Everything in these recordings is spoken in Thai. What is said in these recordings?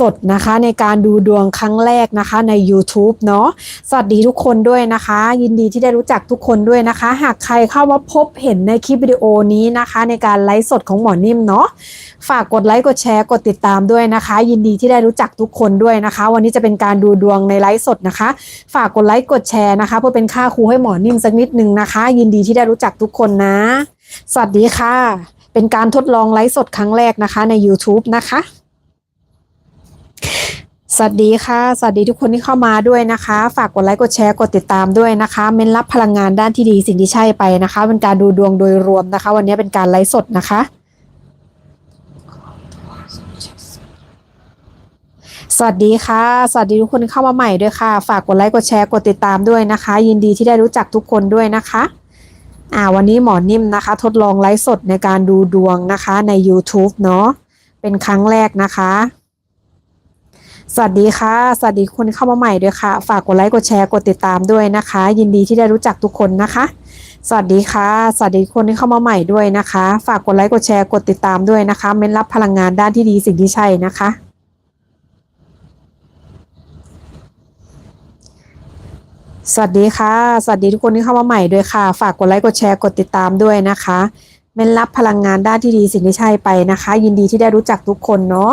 สดนะคะในการดูดวงครั้งแรกนะคะใน YouTube เนาะสวัสดีทุกคนด้วยนะคะ ยินดีที่ได้รู้จักทุกคนด้วยนะคะ หากใครเข้ามาพบเห็นในคลิปวิดีโอนี้นะคะ ในการไลฟ์สดของหมอนิ่มเนาะฝากกดไลค์กดแชร์กดติดตามด้วยนะคะ ยินดีที่ได้รู้จักทุกคนด้วยนะคะ วันนี้จะเป็นการดูดวงในไลฟ์สดนะคะ ฝากกดไลค์กดแชร์นะคะ เพื่อเป็นค่าครูให้หมอนิ่มสักนิดนึงนะคะ ยินดีที่ได้รู้จักทุกคนนะ สวัสดีค่ะ เป็นการทดลองไลฟ์สดครั้งแรกนะคะใน YouTube นะคะ สวัสดีค่ะ สวัสดีทุกคนที่เข้ามาด้วยนะคะ ฝากกดไลค์กดแชร์กดติดตามด้วยนะคะ เม้นรับพลังงานด้านที่ดีสิ่งที่ใช่ไปนะคะ เป็นการดูดวงโดยรวมนะคะ วันนี้เป็นการไลฟ์สดนะคะ สวัสดีค่ะ สวัสดีทุกคนเข้ามาใหม่ด้วยค่ะ ฝากกดไลค์กดแชร์กดติดตามด้วยนะคะ ยินดีที่ได้รู้จักทุกคนด้วยนะคะอ่าวันนี้หมอนิ่มนะคะ ทดลองไลฟ์สดในการดูดวงนะคะใน YouTube เนาะเป็นครั้งแรกนะคะ สวัสดีค่ะ สวัสดีคนที่เข้ามาใหม่ด้วยค่ะ ฝากกดไลค์กดแชร์กดติดตามด้วยนะคะ ยินดีที่ได้รู้จักทุกคนนะคะ สวัสดีค่ะ สวัสดีคนที่เข้ามาใหม่ด้วยนะคะ ฝากกดไลค์กดแชร์กดติดตามด้วยนะคะ เม้นรับพลังงานด้านที่ดีสิ่งที่ใช่นะคะ สวัสดีค่ะ สวัสดีทุกคนที่เข้ามาใหม่ด้วยค่ะ ฝากกดไลค์กดแชร์กดติดตามด้วยนะคะเม้นรับพลังงานด้านที่ดีสิ่งที่ใช่ไปนะคะ ยินดีที่ได้รู้จักทุกคนเนาะ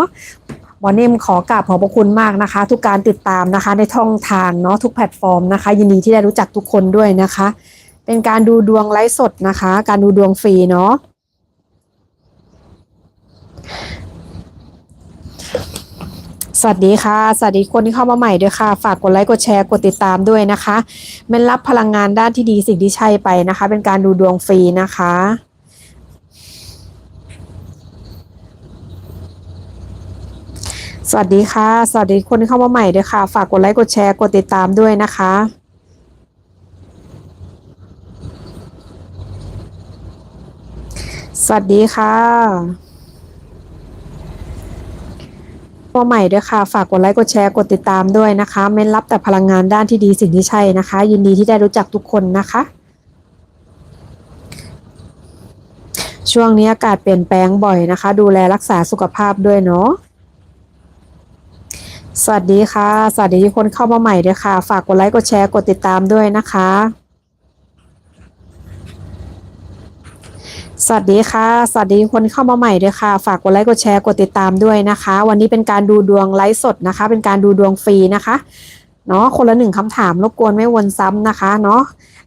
มอนิ่มขอกราบขอบพระคุณมากนะคะ ทุกการติดตามนะคะ ในช่องทางเนาะทุกแพลตฟอร์มนะคะ ยินดีที่ได้รู้จักทุกคนด้วยนะคะ เป็นการดูดวงไลฟ์สดนะคะ การดูดวงฟรีเนาะสวัสดีค่ะ สวัสดีคนที่เข้ามาใหม่ด้วยค่ะ ฝากกดไลค์กดแชร์กดติดตามด้วยนะคะเม้นรับพลังงานด้านที่ดีสิ่งที่ใช่ไปนะคะ เป็นการดูดวงฟรีนะคะ สวัสดีค่ะ สวัสดีคนที่เข้ามาใหม่ด้วยค่ะ ฝากกดไลค์กดแชร์กดติดตามด้วยนะคะสวัสดีค่ะมาใหม่ด้วยค่ะ ฝากกดไลค์ กดแชร์ กดติดตามด้วยนะคะ เม้นรับแต่พลังงานด้านที่ดีสิ่งที่ใช่นะคะ ยินดีที่ได้รู้จักทุกคนนะคะ ช่วงนี้อากาศเปลี่ยนแปลงบ่อยนะคะ ดูแลรักษาสุขภาพด้วยเนาะ สวัสดีค่ะ สวัสดีทุกคนเข้ามาใหม่ด้วยค่ะ ฝากกดไลค์ กดแชร์ กดติดตามด้วยนะคะ สวัสดีค่ะ สวัสดีทุกคนเข้ามาใหม่ด้วยค่ะ ฝากกดไลค์ กดแชร์ กดติดตามด้วยนะคะ วันนี้เป็นการดูดวงไลฟ์สดนะคะ เป็นการดูดวงฟรีนะคะ เนาะคนละหนึ่งคำถามรบกวนไม่วนซ้ำนะคะ เนาะ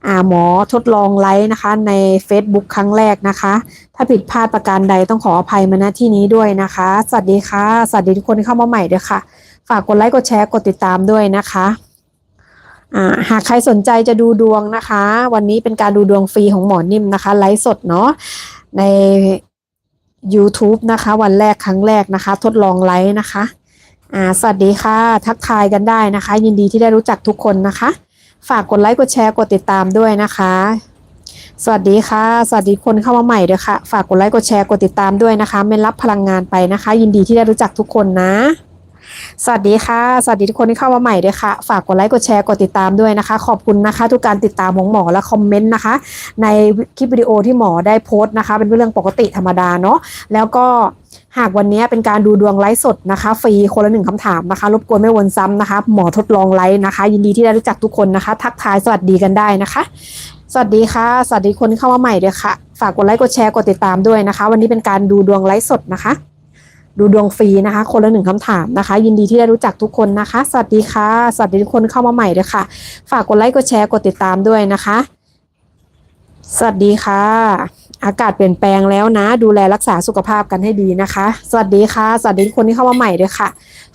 อ่าหมอทดลองไลฟ์นะคะ ใน Facebook ครั้งแรกนะคะ ถ้าผิดพลาดประการใดต้องขออภัยมาณที่นี้ด้วยนะคะ สวัสดีค่ะ สวัสดีทุกคนเข้ามาใหม่ด้วยค่ะ ฝากกดไลค์กดแชร์กดติดตามด้วยนะคะหากใครสนใจจะดูดวงนะคะ วันนี้เป็นการดูดวงฟรีของหมอนิ่มนะคะ ไลฟ์สดเนาะใน YouTube นะคะ วันแรกครั้งแรกนะคะ ทดลองไลฟ์นะคะอ่าสวัสดีค่ะ ทักทายกันได้นะคะ ยินดีที่ได้รู้จักทุกคนนะคะ ฝากกดไลค์กดแชร์กดติดตามด้วยนะคะ สวัสดีค่ะ สวัสดีคนเข้ามาใหม่ด้วยค่ะ ฝากกดไลค์กดแชร์กดติดตามด้วยนะคะเมนรับพลังงานไปนะคะ ยินดีที่ได้รู้จักทุกคนนะ สวัสดีค่ะ สวัสดีทุกคนที่เข้ามาใหม่ด้วยค่ะ ฝากกดไลค์กดแชร์กดติดตามด้วยนะคะ ขอบคุณนะคะ ทุกการติดตามของหมอและคอมเมนต์นะคะ ในคลิปวิดีโอที่หมอได้โพสต์นะคะ เป็นเรื่องปกติธรรมดาเนาะแล้วก็หากวันนี้เป็นการดูดวงไลฟ์สดนะคะฟรีคนละหนึ่งคำถามนะคะ รบกวนไม่วนซ้ำนะคะ หมอทดลองไลฟ์นะคะ ยินดีที่ได้รู้จักทุกคนนะคะ ทักทายสวัสดีกันได้นะคะ สวัสดีค่ะ สวัสดีคนที่เข้ามาใหม่ด้วยค่ะ ฝากกดไลค์กดแชร์กดติดตามด้วยนะคะ วันนี้เป็นการดูดวงไลฟ์สดนะคะ ดูดวงฟรีนะคะ คนละหนึ่งคำถามนะคะ ยินดีที่ได้รู้จักทุกคนนะคะ สวัสดีค่ะ สวัสดีทุกคนเข้ามาใหม่ด้วยค่ะ ฝากกดไลค์กดแชร์กดติดตามด้วยนะคะ สวัสดีค่ะ อากาศเปลี่ยนแปลงแล้วนะ ดูแลรักษาสุขภาพกันให้ดีนะคะ สวัสดีค่ะ สวัสดีทุกคนที่เข้ามาใหม่ด้วยค่ะ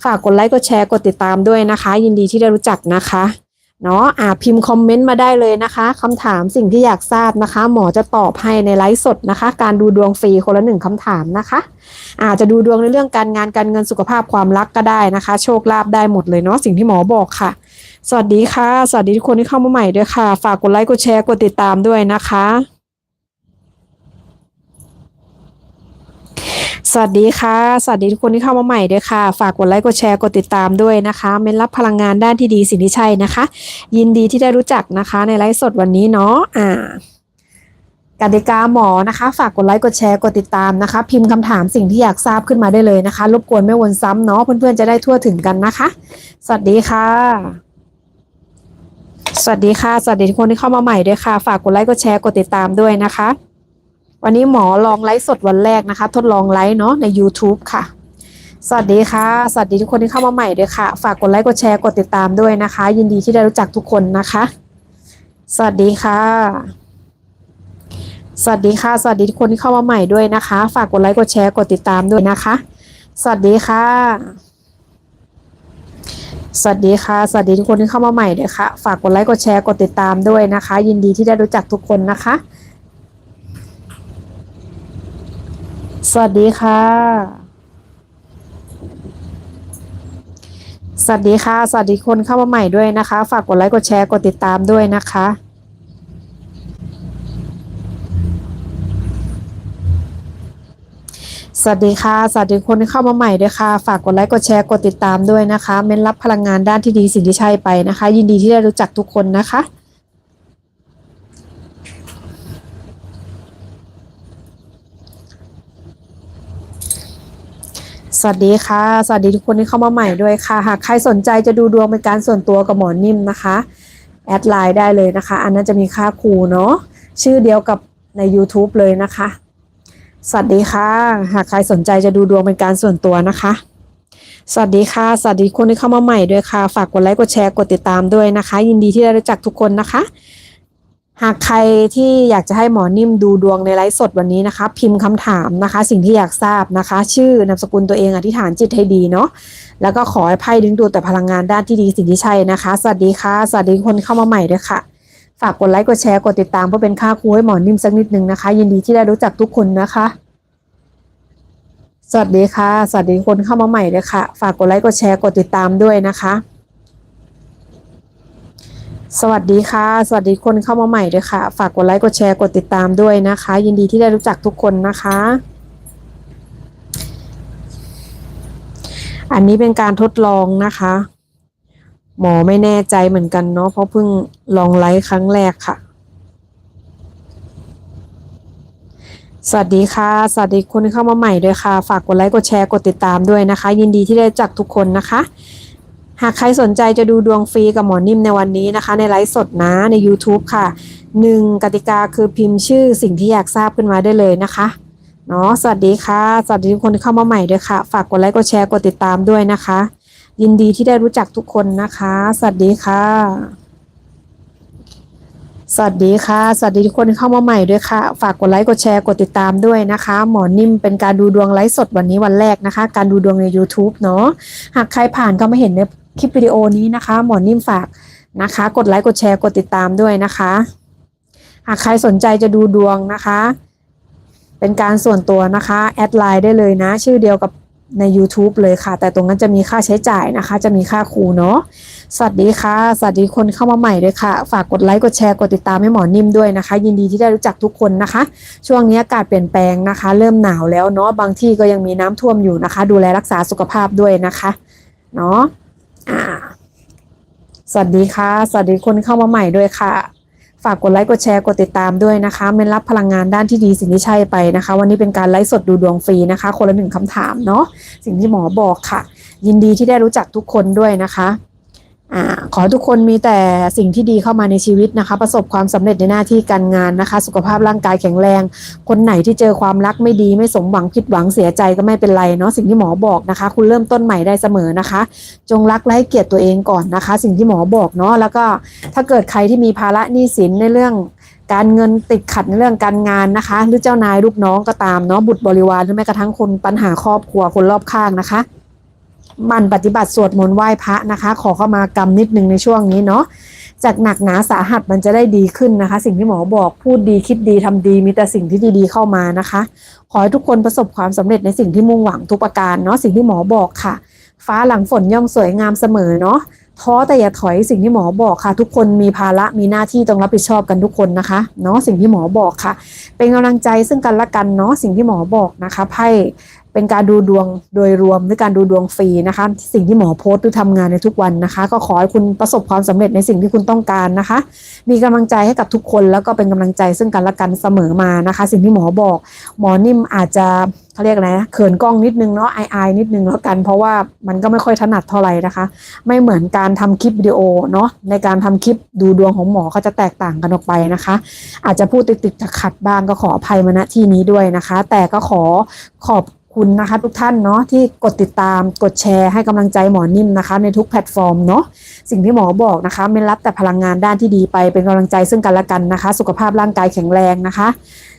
ฝากกดไลค์กดแชร์กดติดตามด้วยนะคะ ยินดีที่ได้รู้จักนะคะ เนาะอ่าพิมพ์คอมเมนต์มาได้เลยนะคะคำถามสิ่งที่อยากทราบนะคะ หมอจะตอบให้ในไลฟ์สดนะคะ การดูดวงฟรีคนละหนึ่งคำถามนะคะอาจจะดูดวงในเรื่องการงานการเงินสุขภาพความรักก็ได้นะคะ โชคลาภได้หมดเลยเนาะสิ่งที่หมอบอกค่ะ สวัสดีค่ะ สวัสดีทุกคนที่เข้ามาใหม่ด้วยค่ะ ฝากกดไลค์กดแชร์กดติดตามด้วยนะคะ สวัสดีค่ะ สวัสดีทุกคนที่เข้ามาใหม่ด้วยค่ะ ฝากกดไลค์กดแชร์กดติดตามด้วยนะคะเมนรับพลังงานด้านที่ดีสิ่งที่ใช่นะคะ ยินดีที่ได้รู้จักนะคะ ในไลฟ์สดวันนี้เนาะอ่ากติกาหมอนะคะ ฝากกดไลค์กดแชร์กดติดตามนะคะ พิมพ์คำถามสิ่งที่อยากทราบขึ้นมาได้เลยนะคะ รบกวนไม่วนซ้ำเนาะเพื่อนๆจะได้ทั่วถึงกันนะคะ สวัสดีค่ะ สวัสดีค่ะ สวัสดีทุกคนที่เข้ามาใหม่ด้วยค่ะ ฝากกดไลค์กดแชร์กดติดตามด้วยนะคะ วันนี้หมอลองไลฟ์สดวันแรกนะคะ ทดลองไลฟ์เนาะใน YouTube ค่ะ สวัสดีค่ะ สวัสดีทุกคนที่เข้ามาใหม่ด้วยค่ะ ฝากกดไลค์กดแชร์กดติดตามด้วยนะคะ ยินดีที่ได้รู้จักทุกคนนะคะ สวัสดีค่ะ สวัสดีค่ะ สวัสดีทุกคนที่เข้ามาใหม่ด้วยนะคะ ฝากกดไลค์กดแชร์กดติดตามด้วยนะคะ สวัสดีค่ะ สวัสดีค่ะ สวัสดีทุกคนที่เข้ามาใหม่ด้วยค่ะ ฝากกดไลค์กดแชร์กดติดตามด้วยนะคะ ยินดีที่ได้รู้จักทุกคนนะคะ สวัสดีค่ะ สวัสดีค่ะ สวัสดีคนเข้ามาใหม่ด้วยนะคะ ฝากกดไลค์กดแชร์กดติดตามด้วยนะคะสวัสดีค่ะ สวัสดีคนที่เข้ามาใหม่ด้วยค่ะ ฝากกดไลค์ กดแชร์ กดติดตามด้วยนะคะ เม้นรับพลังงานด้านที่ดีสิ่งที่ใช่ไปนะคะ ยินดีที่ได้รู้จักทุกคนนะคะ วัสดีค่ะ สวัสดีทุกคนที่เข้ามาใหม่ด้วยค่ะ หากใครสนใจจะดูดวงเป็นการส่วนตัวกับหมอนิ่มนะคะ แอดไลน์ได้เลยนะคะ อันนั้นจะมีค่าครูเนาะ ชื่อเดียวกับใน YouTube เลยนะคะ สวัสดีค่ะ หากใครสนใจจะดูดวงเป็นการส่วนตัวนะคะ สวัสดีค่ะ สวัสดีคนที่เข้ามาใหม่ด้วยค่ะ ฝากกดไลค์ กดแชร์ กดติดตามด้วยนะคะ ยินดีที่ได้รู้จักทุกคนนะคะ หากใครที่อยากจะให้หมอนิ่มดูดวงในไลฟ์สดวันนี้นะคะ พิมพ์คำถามนะคะ สิ่งที่อยากทราบนะคะ ชื่อนามสกุลตัวเองอธิษฐานจิตให้ดีเนาะแล้วก็ขอให้ไพ่ดึงดูดแต่พลังงานด้านที่ดีสิ่งที่ใช่นะคะ สวัสดีค่ะ สวัสดีคนเข้ามาใหม่ด้วยค่ะ ฝากกดไลค์กดแชร์กดติดตามเพื่อเป็นค่าครูให้หมอนิ่มสักนิดนึงนะคะ ยินดีที่ได้รู้จักทุกคนนะคะ สวัสดีค่ะ สวัสดีคนเข้ามาใหม่ด้วยค่ะ ฝากกดไลค์กดแชร์กดติดตามด้วยนะคะ สวัสดีค่ะ สวัสดีคนเข้ามาใหม่ด้วยค่ะ ฝากกดไลค์กดแชร์กดติดตามด้วยนะคะ ยินดีที่ได้รู้จักทุกคนนะคะ อันนี้เป็นการทดลองนะคะ หมอไม่แน่ใจเหมือนกันเนาะเพราะเพิ่งลองไลฟ์ครั้งแรกค่ะ สวัสดีค่ะ สวัสดีคนเข้ามาใหม่ด้วยค่ะ ฝากกดไลค์กดแชร์กดติดตามด้วยนะคะ ยินดีที่ได้รู้จักทุกคนนะคะ หากใครสนใจจะดูดวงฟรีกับหมอนิ่มในวันนี้นะคะ ในไลฟ์สดนะใน YouTube ค่ะหนึ่งกติกาคือพิมพ์ชื่อสิ่งที่อยากทราบขึ้นมาได้เลยนะคะเนาะสวัสดีค่ะ สวัสดีทุกคนที่เข้ามาใหม่ด้วยค่ะ ฝากกดไลค์กดแชร์กดติดตามด้วยนะคะ ยินดีที่ได้รู้จักทุกคนนะคะ สวัสดีค่ะ สวัสดีค่ะ สวัสดีทุกคนที่เข้ามาใหม่ด้วยค่ะ ฝากกดไลค์กดแชร์กดติดตามด้วยนะคะ หมอนิ่มเป็นการดูดวงไลฟ์สดวันนี้วันแรกนะคะ การดูดวงใน YouTube เนาะหากใครผ่านก็ไม่เห็นใน คลิปวิดีโอนี้นะคะ หมอนิ่มฝากนะคะ กดไลค์กดแชร์กดติดตามด้วยนะคะหากใครสนใจจะดูดวงนะคะ เป็นการส่วนตัวนะคะ แอดไลน์ได้เลยนะ ชื่อเดียวกับใน YouTube เลยค่ะ แต่ตรงนั้นจะมีค่าใช้จ่ายนะคะ จะมีค่าครูเนาะสวัสดีค่ะ สวัสดีคนเข้ามาใหม่ด้วยค่ะ ฝากกดไลค์กดแชร์กดติดตามให้หมอนิ่มด้วยนะคะ ยินดีที่ได้รู้จักทุกคนนะคะ ช่วงนี้อากาศเปลี่ยนแปลงนะคะ เริ่มหนาวแล้วเนาะบางที่ก็ยังมีน้ำท่วมอยู่นะคะ ดูแลรักษาสุขภาพด้วยนะคะเนาะ อ่า สวัสดีค่ะ สวัสดีคนเข้ามาใหม่ด้วยค่ะ ฝากกดไลค์กดแชร์กดติดตามด้วยนะคะเมนรับพลังงานด้านที่ดีสิ่งที่ใช่ไปนะคะ วันนี้เป็นการไลฟ์สดดูดวงฟรีนะคะ คนละหนึ่งคำถามเนาะสิ่งที่หมอบอกค่ะ ยินดีที่ได้รู้จักทุกคนด้วยนะคะ อขอทุกคนมีแต่สิ่งที่ดีเข้ามาในชีวิตนะคะ ประสบความสำเร็จในหน้าที่การงานนะคะ สุขภาพร่างกายแข็งแรง คนไหนที่เจอความรักไม่ดีไม่สมหวังผิดหวังเสียใจก็ไม่เป็นไรเนาะสิ่งที่หมอบอกนะคะ คุณเริ่มต้นใหม่ได้เสมอนะคะ จงรักและให้เกียรติตัวเองก่อนนะคะ สิ่งที่หมอบอกเนาะแล้วก็ถ้าเกิดใครที่มีภาระหนี้สินในเรื่องการเงินติดขัดในเรื่องการงานนะคะ หรือเจ้านายลูกน้องก็ตามเนาะบุตรบริวารหรือแม้กระทั่งคนปัญหาครอบครัวคนรอบข้างนะคะ มันปฏิบัติสวดมนต์ไหว้พระนะคะ ขอเข้ามากรรมนิดนึงในช่วงนี้เนาะจากหนักหนาสาหัสมันจะได้ดีขึ้นนะคะ สิ่งที่หมอบอกพูดดีคิดดีทำดีมีแต่สิ่งที่ดีๆเข้ามานะคะ ขอให้ทุกคนประสบความสำเร็จในสิ่งที่มุ่งหวังทุกประการเนาะสิ่งที่หมอบอกค่ะ ฟ้าหลังฝนย่อมสวยงามเสมอเนาะท้อแต่อย่าถอยสิ่งที่หมอบอกค่ะ ทุกคนมีภาระมีหน้าที่ต้องรับผิดชอบกันทุกคนนะคะเนาะสิ่งที่หมอบอกค่ะ เป็นกำลังใจซึ่งกันและกันเนาะสิ่งที่หมอบอกนะคะไพ่ เป็นการดูดวงโดยรวมหรือการดูดวงฟรีนะคะ สิ่งที่หมอโพสต์หรือทำงานในทุกวันนะคะ ก็ขอให้คุณประสบความสำเร็จในสิ่งที่คุณต้องการนะคะ มีกำลังใจให้กับทุกคนแล้วก็เป็นกำลังใจซึ่งกันและกันเสมอมานะคะ สิ่งที่หมอบอก หมอนิ่มอาจจะเขาเรียกอะไรนะเขินกล้องนิดนึงเนาะอายนิดนึงแล้วกัน เพราะว่ามันก็ไม่ค่อยถนัดเท่าไหร่นะคะ ไม่เหมือนการทำคลิปวิดีโอเนาะในการทำคลิปดูดวงของหมอก็จะแตกต่างกันออกไปนะคะ อาจจะพูดติดๆขัดบ้างก็ขออภัยมาณที่นี้ด้วยนะคะ แต่ก็ขอขอบ คุณนะคะทุกท่านเนาะที่กดติดตามกดแชร์ให้กำลังใจหมอนิ่มนะคะ ในทุกแพลตฟอร์มเนาะสิ่งที่หมอบอกนะคะไม่รับแต่พลังงานด้านที่ดีไปเป็นกำลังใจซึ่งกันและกันนะคะ สุขภาพร่างกายแข็งแรงนะคะ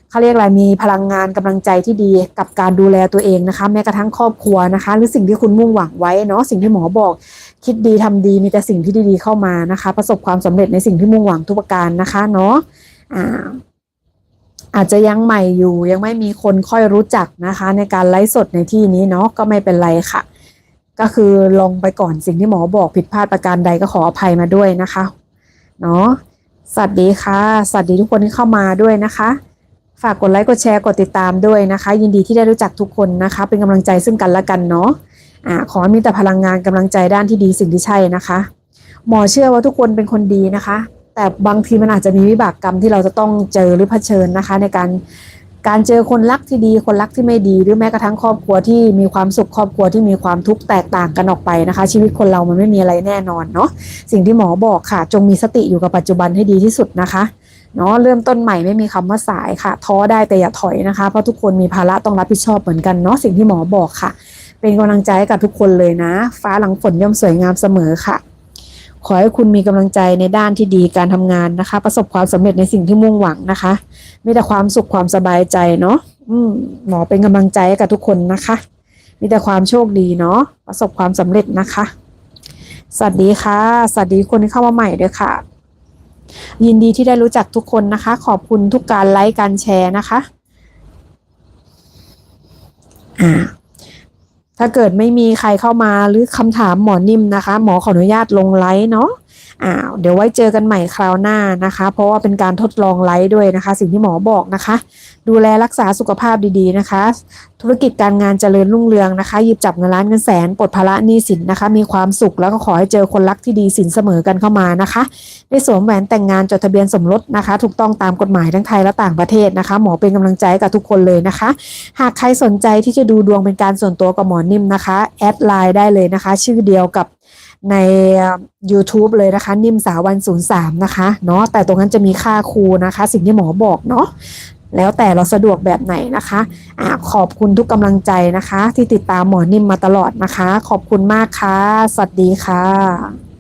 เขาเรียกอะไรมีพลังงานกำลังใจที่ดีกับการดูแลตัวเองนะคะ แม้กระทั่งครอบครัวนะคะ หรือสิ่งที่คุณมุ่งหวังไว้เนาะสิ่งที่หมอบอก คิดดีทำดีมีแต่สิ่งที่ดีๆเข้ามานะคะ ประสบความสำเร็จในสิ่งที่มุ่งหวังทุกประการนะคะเนาะอ่า อาจจะยังใหม่อยู่ยังไม่มีคนค่อยรู้จักนะคะ ในการไลฟ์สดในที่นี้เนาะก็ไม่เป็นไรค่ะ ก็คือลงไปก่อนสิ่งที่หมอบอกผิดพลาดประการใดก็ขออภัยมาด้วยนะคะเนาะสวัสดีค่ะ สวัสดีทุกคนที่เข้ามาด้วยนะคะ ฝากกดไลค์กดแชร์กดติดตามด้วยนะคะ ยินดีที่ได้รู้จักทุกคนนะคะ เป็นกำลังใจซึ่งกันและกันเนาะอ่าขอให้มีแต่พลังงานกำลังใจด้านที่ดีสิ่งที่ใช่นะคะ หมอเชื่อว่าทุกคนเป็นคนดีนะคะ แต่บางทีมันอาจจะมีวิบากกรรมที่เราจะต้องเจอหรือเผชิญนะคะ ในการการเจอคนรักที่ดีคนรักที่ไม่ดี หรือแม้กระทั่งครอบครัวที่มีความสุขครอบครัวที่มีความทุกข์แตกต่างกันออกไปนะคะ ชีวิตคนเรามันไม่มีอะไรแน่นอนเนาะสิ่งที่หมอบอกค่ะ จงมีสติอยู่กับปัจจุบันให้ดีที่สุดนะคะเนาะเริ่มต้นใหม่ไม่มีคำว่าสายค่ะ ท้อได้แต่อย่าถอยนะคะเพราะทุกคนมีภาระต้องรับผิดชอบเหมือนกันเนาะสิ่งที่หมอบอกค่ะ เป็นกำลังใจให้กับทุกคนเลยนะ ฟ้าหลังฝนย่อมสวยงามเสมอค่ะ ขอให้คุณมีกำลังใจในด้านที่ดีการทำงานนะคะ ประสบความสำเร็จในสิ่งที่มุ่งหวังนะคะ มีแต่ความสุขความสบายใจเนาะอืมหมอเป็นกำลังใจกับทุกคนนะคะ มีแต่ความโชคดีเนาะประสบความสำเร็จนะคะ สวัสดีค่ะ สวัสดีคนที่เข้ามาใหม่ด้วยค่ะ ยินดีที่ได้รู้จักทุกคนนะคะ ขอบคุณทุกการไลค์การแชร์นะคะ อ่า ถ้าเกิดไม่มีใครเข้ามาหรือคำถามหมอนิ่มนะคะ หมอขออนุญาตลงไลฟ์เนาะ อ้าวเดี๋ยวไว้เจอกันใหม่คราวหน้านะคะ เพราะว่าเป็นการทดลองไลฟ์ด้วยนะคะ สิ่งที่หมอบอกนะคะ ดูแลรักษาสุขภาพดีๆนะคะ ธุรกิจการงานเจริญรุ่งเรืองนะคะหยิบจับเงินล้านเงินแสนปลดภาระหนี้สินนะคะ มีความสุขแล้วก็ขอให้เจอคนรักที่ดีสินเสมอกันเข้ามานะคะ ได้สวมแหวนแต่งงานจดทะเบียนสมรสนะคะ ถูกต้องตามกฎหมายทั้งไทยและต่างประเทศนะคะ หมอเป็นกำลังใจกับทุกคนเลยนะคะ หากใครสนใจที่จะดูดวงเป็นการส่วนตัวกับหมอนิ่มนะคะแอดไลน์ได้เลยนะคะ ชื่อเดียวกับ ใน YouTube เลยนะคะ นิ่มสาวัน03นะคะเนาะแต่ตรงนั้นจะมีค่าครูนะคะ สิ่งที่หมอบอกเนาะแล้วแต่เราสะดวกแบบไหนนะคะอะขอบคุณทุกกำลังใจนะคะ ที่ติดตามหมอนิ่มมาตลอดนะคะ ขอบคุณมากค่ะ สวัสดีค่ะ